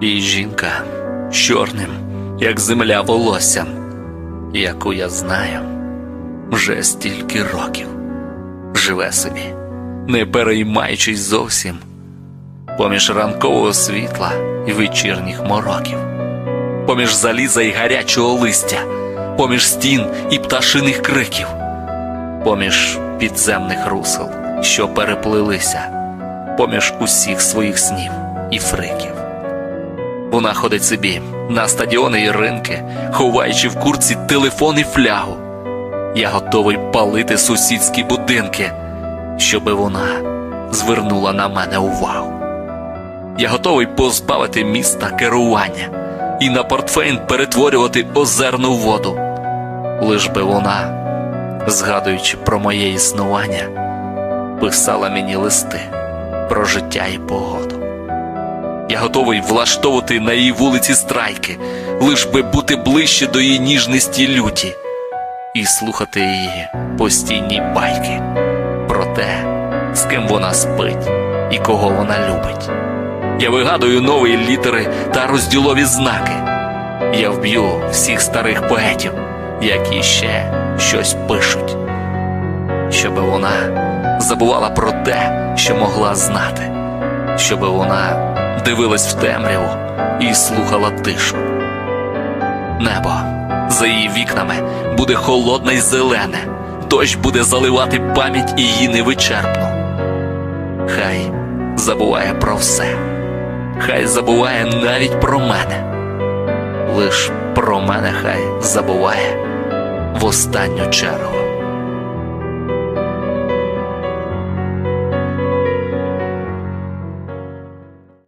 І жінка чорним, як земля волоссям, яку я знаю вже стільки років, живе собі, не переймаючись зовсім, поміж ранкового світла і вечірніх мороків, поміж заліза і гарячого листя, поміж стін і пташиних криків, поміж підземних русел, що переплилися, поміж усіх своїх снів і фриків. Вона ходить собі на стадіони і ринки, ховаючи в курці телефон і флягу. Я готовий палити сусідські будинки, щоби вона звернула на мене увагу. Я готовий позбавити міста керування і на портфейн перетворювати озерну воду. Лиш би вона, згадуючи про моє існування, писала мені листи про життя і погоду. Я готовий влаштовувати на її вулиці страйки, лиш би бути ближче до її ніжності люті і слухати її постійні байки про те, з ким вона спить і кого вона любить. Я вигадую нові літери та розділові знаки. Я вб'ю всіх старих поетів, які ще щось пишуть, щоби вона забувала про те, що могла знати, щоби вона дивилась в темряву і слухала тишу. Небо за її вікнами буде холодне й зелене, дощ буде заливати пам'ять її невичерпну. Хай забуває про все, хай забуває навіть про мене. Лиш про мене хай забуває в останню чергу.